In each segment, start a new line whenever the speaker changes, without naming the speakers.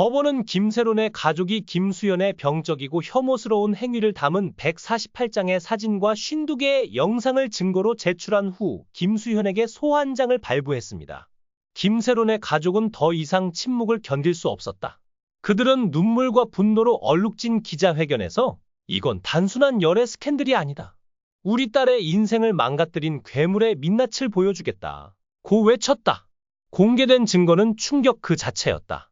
법원은 김세론의 가족이 김수현의 병적이고 혐오스러운 행위를 담은 148장의 사진과 52개의 영상을 증거로 제출한 후 김수현에게 소환장을 발부했습니다. 김세론의 가족은 더 이상 침묵을 견딜 수 없었다. 그들은 눈물과 분노로 얼룩진 기자회견에서 이건 단순한 열애 스캔들이 아니다. 우리 딸의 인생을 망가뜨린 괴물의 민낯을 보여주겠다. 고 외쳤다. 공개된 증거는 충격 그 자체였다.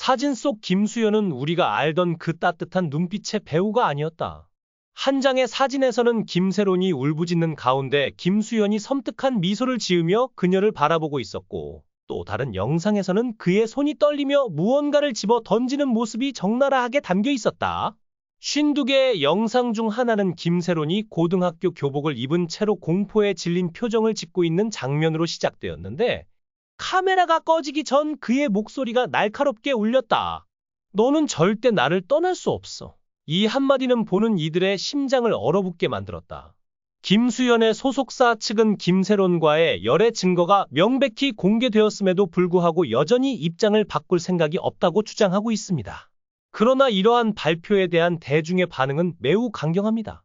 사진 속 김수현은 우리가 알던 그 따뜻한 눈빛의 배우가 아니었다. 한 장의 사진에서는 김세론이 울부짖는 가운데 김수현이 섬뜩한 미소를 지으며 그녀를 바라보고 있었고 또 다른 영상에서는 그의 손이 떨리며 무언가를 집어 던지는 모습이 적나라하게 담겨 있었다. 52개의 영상 중 하나는 김세론이 고등학교 교복을 입은 채로 공포에 질린 표정을 짓고 있는 장면으로 시작되었는데 카메라가 꺼지기 전 그의 목소리가 날카롭게 울렸다. 너는 절대 나를 떠날 수 없어. 이 한마디는 보는 이들의 심장을 얼어붙게 만들었다. 김수현의 소속사 측은 김세론과의 열애 증거가 명백히 공개되었음에도 불구하고 여전히 입장을 바꿀 생각이 없다고 주장하고 있습니다. 그러나 이러한 발표에 대한 대중의 반응은 매우 강경합니다.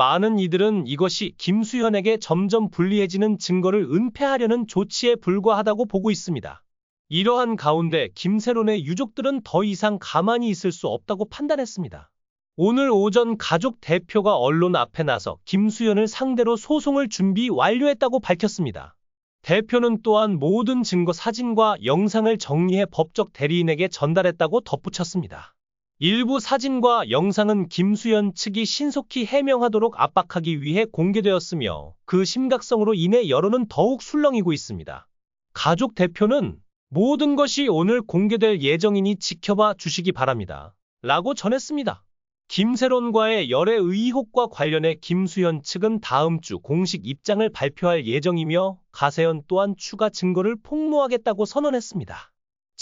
많은 이들은 이것이 김수현에게 점점 불리해지는 증거를 은폐하려는 조치에 불과하다고 보고 있습니다. 이러한 가운데 김세론의 유족들은 더 이상 가만히 있을 수 없다고 판단했습니다. 오늘 오전 가족 대표가 언론 앞에 나서 김수현을 상대로 소송을 준비 완료했다고 밝혔습니다. 대표는 또한 모든 증거 사진과 영상을 정리해 법적 대리인에게 전달했다고 덧붙였습니다. 일부 사진과 영상은 김수현 측이 신속히 해명하도록 압박하기 위해 공개되었으며 그 심각성으로 인해 여론은 더욱 술렁이고 있습니다. 가족 대표는 모든 것이 오늘 공개될 예정이니 지켜봐 주시기 바랍니다. 라고 전했습니다. 김세론과의 열애 의혹과 관련해 김수현 측은 다음 주 공식 입장을 발표할 예정이며 가세현 또한 추가 증거를 폭로하겠다고 선언했습니다.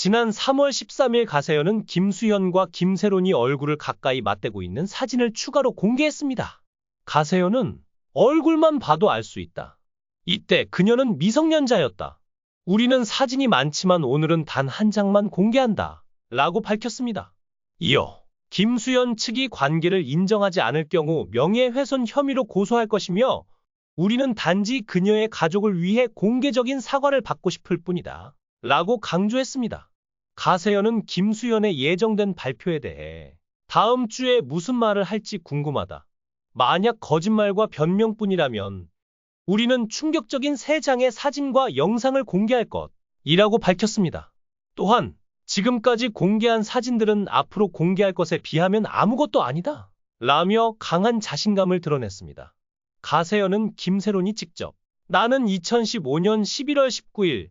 지난 3월 13일 가세현은 김수현과 김세론이 얼굴을 가까이 맞대고 있는 사진을 추가로 공개했습니다. 가세현은 얼굴만 봐도 알 수 있다. 이때 그녀는 미성년자였다. 우리는 사진이 많지만 오늘은 단 한 장만 공개한다. 라고 밝혔습니다. 이어 김수현 측이 관계를 인정하지 않을 경우 명예훼손 혐의로 고소할 것이며 우리는 단지 그녀의 가족을 위해 공개적인 사과를 받고 싶을 뿐이다. 라고 강조했습니다. 가세현은 김수현의 예정된 발표에 대해 다음 주에 무슨 말을 할지 궁금하다. 만약 거짓말과 변명뿐이라면 우리는 충격적인 세 장의 사진과 영상을 공개할 것이라고 밝혔습니다. 또한 지금까지 공개한 사진들은 앞으로 공개할 것에 비하면 아무것도 아니다. 라며 강한 자신감을 드러냈습니다. 가세현은 김세론이 직접 나는 2015년 11월 19일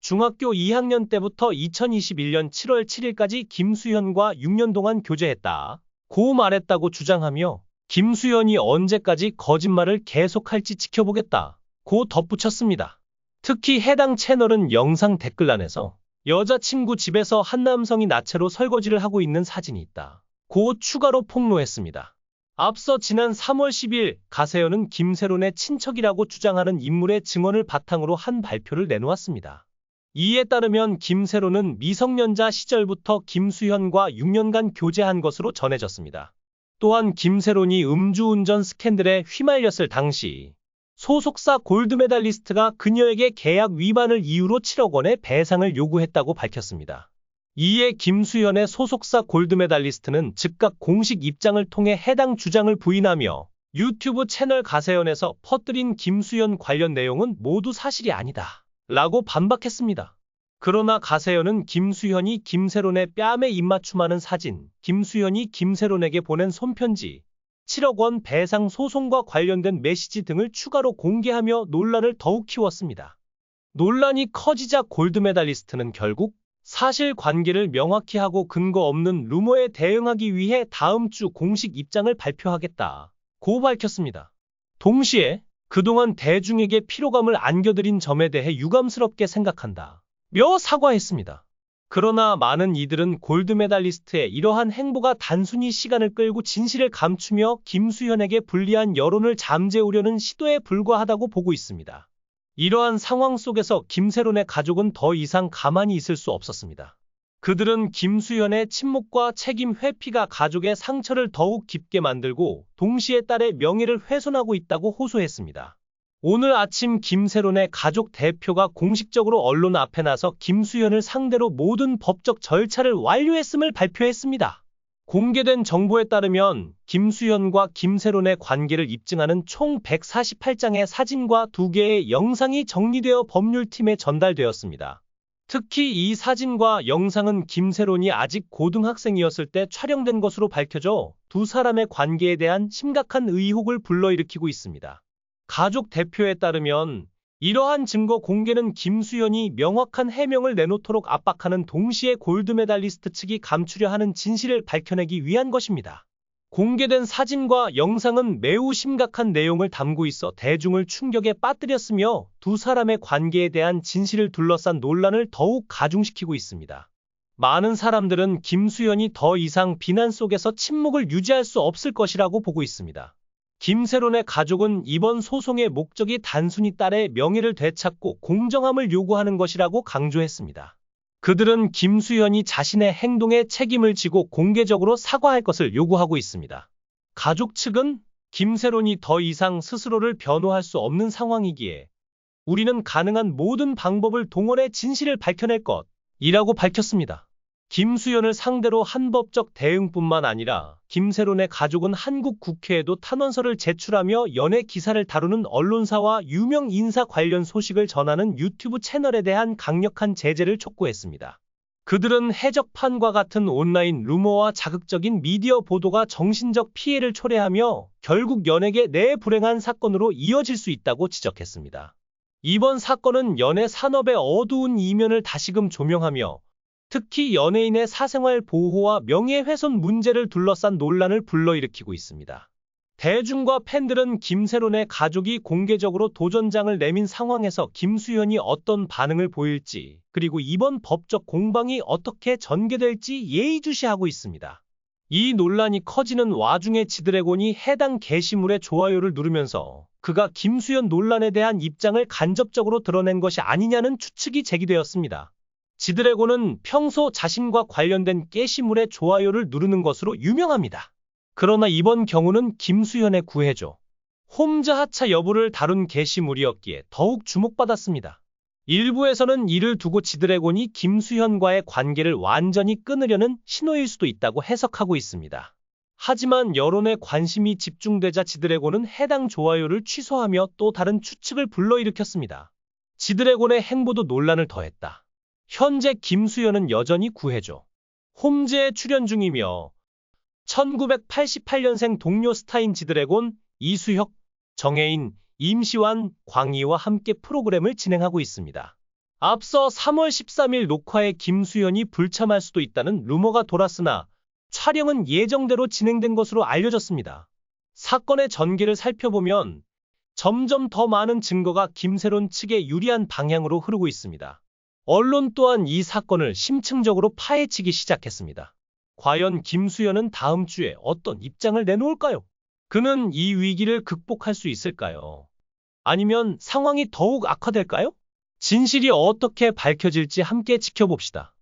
중학교 2학년 때부터 2021년 7월 7일까지 김수현과 6년 동안 교제했다. 고 말했다고 주장하며 김수현이 언제까지 거짓말을 계속할지 지켜보겠다. 고 덧붙였습니다. 특히 해당 채널은 영상 댓글란에서 여자친구 집에서 한 남성이 나체로 설거지를 하고 있는 사진이 있다. 고 추가로 폭로했습니다. 앞서 지난 3월 10일 가세현은 김세론의 친척이라고 주장하는 인물의 증언을 바탕으로 한 발표를 내놓았습니다. 이에 따르면 김세론은 미성년자 시절부터 김수현과 6년간 교제한 것으로 전해졌습니다. 또한 김세론이 음주운전 스캔들에 휘말렸을 당시 소속사 골드메달리스트가 그녀에게 계약 위반을 이유로 7억 원의 배상을 요구했다고 밝혔습니다. 이에 김수현의 소속사 골드메달리스트는 즉각 공식 입장을 통해 해당 주장을 부인하며 유튜브 채널 가세연에서 퍼뜨린 김수현 관련 내용은 모두 사실이 아니다. 라고 반박했습니다. 그러나 가세연은 김수현이 김세론의 뺨에 입맞춤하는 사진, 김수현이 김세론에게 보낸 손편지, 7억 원 배상 소송과 관련된 메시지 등을 추가로 공개하며 논란을 더욱 키웠습니다. 논란이 커지자 골드메달리스트는 결국 사실 관계를 명확히 하고 근거 없는 루머에 대응하기 위해 다음 주 공식 입장을 발표하겠다. 고 밝혔습니다. 동시에 그동안 대중에게 피로감을 안겨드린 점에 대해 유감스럽게 생각한다. 며 사과했습니다. 그러나 많은 이들은 골드메달리스트의 이러한 행보가 단순히 시간을 끌고 진실을 감추며 김수현에게 불리한 여론을 잠재우려는 시도에 불과하다고 보고 있습니다. 이러한 상황 속에서 김세론의 가족은 더 이상 가만히 있을 수 없었습니다. 그들은 김수현의 침묵과 책임 회피가 가족의 상처를 더욱 깊게 만들고 동시에 딸의 명예를 훼손하고 있다고 호소했습니다. 오늘 아침 김세론의 가족 대표가 공식적으로 언론 앞에 나서 김수현을 상대로 모든 법적 절차를 완료했음을 발표했습니다. 공개된 정보에 따르면 김수현과 김세론의 관계를 입증하는 총 148장의 사진과 2개의 영상이 정리되어 법률팀에 전달되었습니다. 특히 이 사진과 영상은 김세론이 아직 고등학생이었을 때 촬영된 것으로 밝혀져 두 사람의 관계에 대한 심각한 의혹을 불러일으키고 있습니다. 가족 대표에 따르면 이러한 증거 공개는 김수현이 명확한 해명을 내놓도록 압박하는 동시에 골드메달리스트 측이 감추려 하는 진실을 밝혀내기 위한 것입니다. 공개된 사진과 영상은 매우 심각한 내용을 담고 있어 대중을 충격에 빠뜨렸으며 두 사람의 관계에 대한 진실을 둘러싼 논란을 더욱 가중시키고 있습니다. 많은 사람들은 김수현이 더 이상 비난 속에서 침묵을 유지할 수 없을 것이라고 보고 있습니다. 김세론의 가족은 이번 소송의 목적이 단순히 딸의 명예를 되찾고 공정함을 요구하는 것이라고 강조했습니다. 그들은 김수현이 자신의 행동에 책임을 지고 공개적으로 사과할 것을 요구하고 있습니다. 가족 측은 김세론이 더 이상 스스로를 변호할 수 없는 상황이기에 우리는 가능한 모든 방법을 동원해 진실을 밝혀낼 것이라고 밝혔습니다. 김수현을 상대로 한 법적 대응뿐만 아니라 김세론의 가족은 한국 국회에도 탄원서를 제출하며 연예 기사를 다루는 언론사와 유명 인사 관련 소식을 전하는 유튜브 채널에 대한 강력한 제재를 촉구했습니다. 그들은 해적판과 같은 온라인 루머와 자극적인 미디어 보도가 정신적 피해를 초래하며 결국 연예계 내 불행한 사건으로 이어질 수 있다고 지적했습니다. 이번 사건은 연예 산업의 어두운 이면을 다시금 조명하며 특히 연예인의 사생활 보호와 명예훼손 문제를 둘러싼 논란을 불러일으키고 있습니다. 대중과 팬들은 김세론의 가족이 공개적으로 도전장을 내민 상황에서 김수현이 어떤 반응을 보일지 그리고 이번 법적 공방이 어떻게 전개될지 예의주시하고 있습니다. 이 논란이 커지는 와중에 지드래곤이 해당 게시물에 좋아요를 누르면서 그가 김수현 논란에 대한 입장을 간접적으로 드러낸 것이 아니냐는 추측이 제기되었습니다. 지드래곤은 평소 자신과 관련된 게시물에 좋아요를 누르는 것으로 유명합니다. 그러나 이번 경우는 김수현의 구해줘. 홈즈 하차 여부를 다룬 게시물이었기에 더욱 주목받았습니다. 일부에서는 이를 두고 지드래곤이 김수현과의 관계를 완전히 끊으려는 신호일 수도 있다고 해석하고 있습니다. 하지만 여론의 관심이 집중되자 지드래곤은 해당 좋아요를 취소하며 또 다른 추측을 불러일으켰습니다. 지드래곤의 행보도 논란을 더했다. 현재 김수현은 여전히 구해줘. 홈즈에 출연 중이며 1988년생 동료 스타인 지드래곤, 이수혁, 정혜인, 임시완, 광희와 함께 프로그램을 진행하고 있습니다. 앞서 3월 13일 녹화에 김수현이 불참할 수도 있다는 루머가 돌았으나 촬영은 예정대로 진행된 것으로 알려졌습니다. 사건의 전개를 살펴보면 점점 더 많은 증거가 김세론 측에 유리한 방향으로 흐르고 있습니다. 언론 또한 이 사건을 심층적으로 파헤치기 시작했습니다. 과연 김수현은 다음 주에 어떤 입장을 내놓을까요? 그는 이 위기를 극복할 수 있을까요? 아니면 상황이 더욱 악화될까요? 진실이 어떻게 밝혀질지 함께 지켜봅시다.